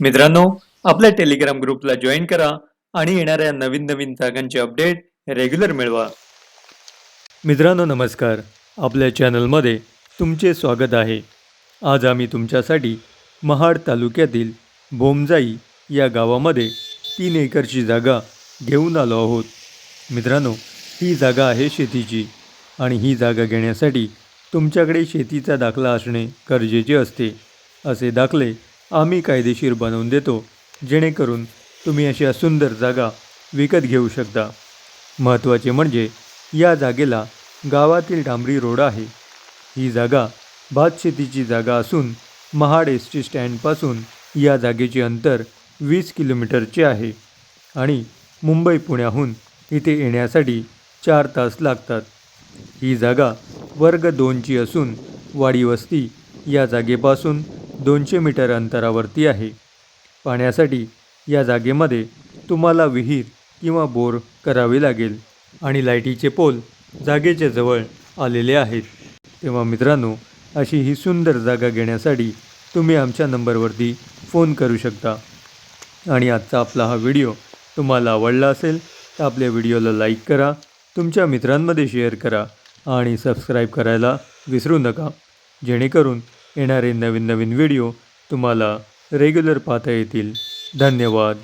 मित्रांनो आपल्या टेलिग्राम ग्रुपला जॉईन करा आणि येणाऱ्या नवीन नवीन जागांचे अपडेट रेग्युलर मिळवा. मित्रांनो नमस्कार. आपल्या चॅनलमध्ये तुमचे स्वागत आहे. आज आम्ही तुमच्यासाठी महाड तालुक्यातील बोमजाई या गावामध्ये तीन एकरची जागा घेऊन आलो आहोत. मित्रांनो ही जागा आहे शेतीची आणि ही जागा घेण्यासाठी तुमच्याकडे शेतीचा दाखला असणे गरजेचे असते. असे दाखले आम्ही कायदेशीर बनवून देतो. जेणेकरून तुम्ही अशा सुंदर जागा विकत घेऊ शकता. महत्त्वाचे म्हणजे या जागेला गावातील डांबरी रोड आहे. ही जागा भातशेतीची जागा असून महाड एस टी स्टँडपासून या जागेचे अंतर वीस किलोमीटरचे आहे आणि मुंबई पुण्याहून इथे येण्यासाठी चार तास लागतात. ही जागा वर्ग दोनची असून वाडी वस्ती या जागेपासून दोनशे मीटर अंतरावरती आहे. पाण्यासाठी या जागेमध्ये तुम्हाला विहीर किंवा बोर करावे लागेल आणि लाईटीचे पोल जागेच्या जवळ आलेले आहेत. तेव्हा मित्रांनो अशी ही सुंदर जागा घेण्यासाठी तुम्ही आमच्या नंबरवरती फोन करू शकता. आणि आजचा आपला हा व्हिडिओ तुम्हाला आवडला असेल तर आपल्या व्हिडिओला लाईक करा तुमच्या मित्रांमध्ये शेअर करा आणि सबस्क्राईब करायला विसरू नका. जेणेकरून येणारे नवीन नवीन व्हिडिओ तुम्हाला रेग्युलर पाहता येतील. धन्यवाद.